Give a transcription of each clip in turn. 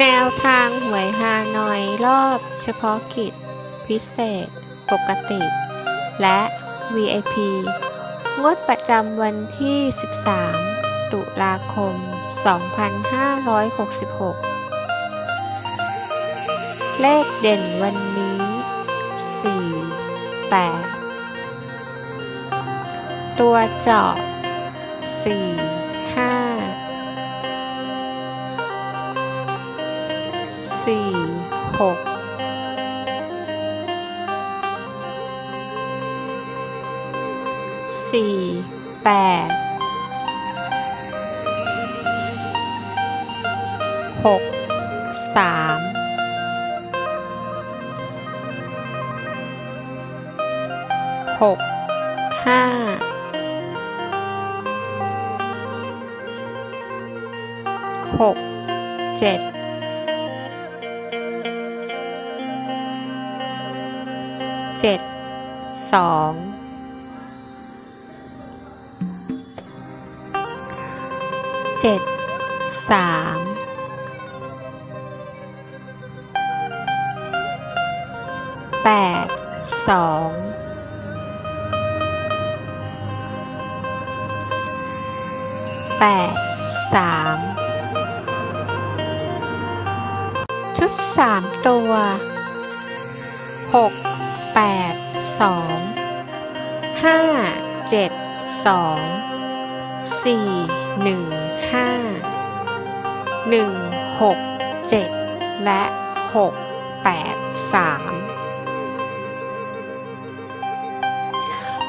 แนวทางหวยฮานอยรอบเฉพาะกิจ พิเศษ ปกติ และ VIP งดประจำวันที่ 13 ตุลาคม 2566 เลขเด่นวันนี้ 4 8 ตัวเจาะ4 สี่หกสี่แปดหกสามหกห้าหกเจ็ด เจ็ดสองเจ็ดสามแปดสองแปดสามชุดสามตัวหก แปดสองห้าเจ็ดสองสี่หนึ่งห้าหนึ่งหกเจ็ดและหกแปดสาม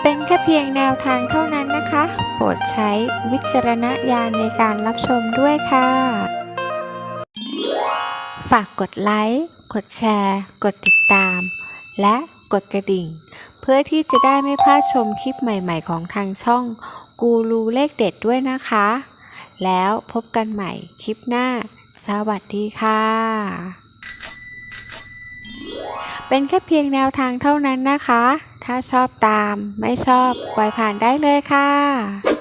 เป็นแค่เพียงแนวทางเท่านั้นนะคะ โปรดใช้วิจารณญาณในการรับชมด้วยค่ะ ฝากกดไลค์ กดแชร์ กดติดตาม และ กดกระดิ่ง เพื่อที่จะได้ไม่พลาดชมคลิปใหม่ๆของทางช่อง กูรูเลขเด็ดด้วยนะคะ แล้วพบกันใหม่คลิปหน้า สวัสดีค่ะ เป็นแค่เพียงแนวทางเท่านั้นนะคะ ถ้าชอบตามไม่ชอบปล่อยผ่านได้เลยค่ะ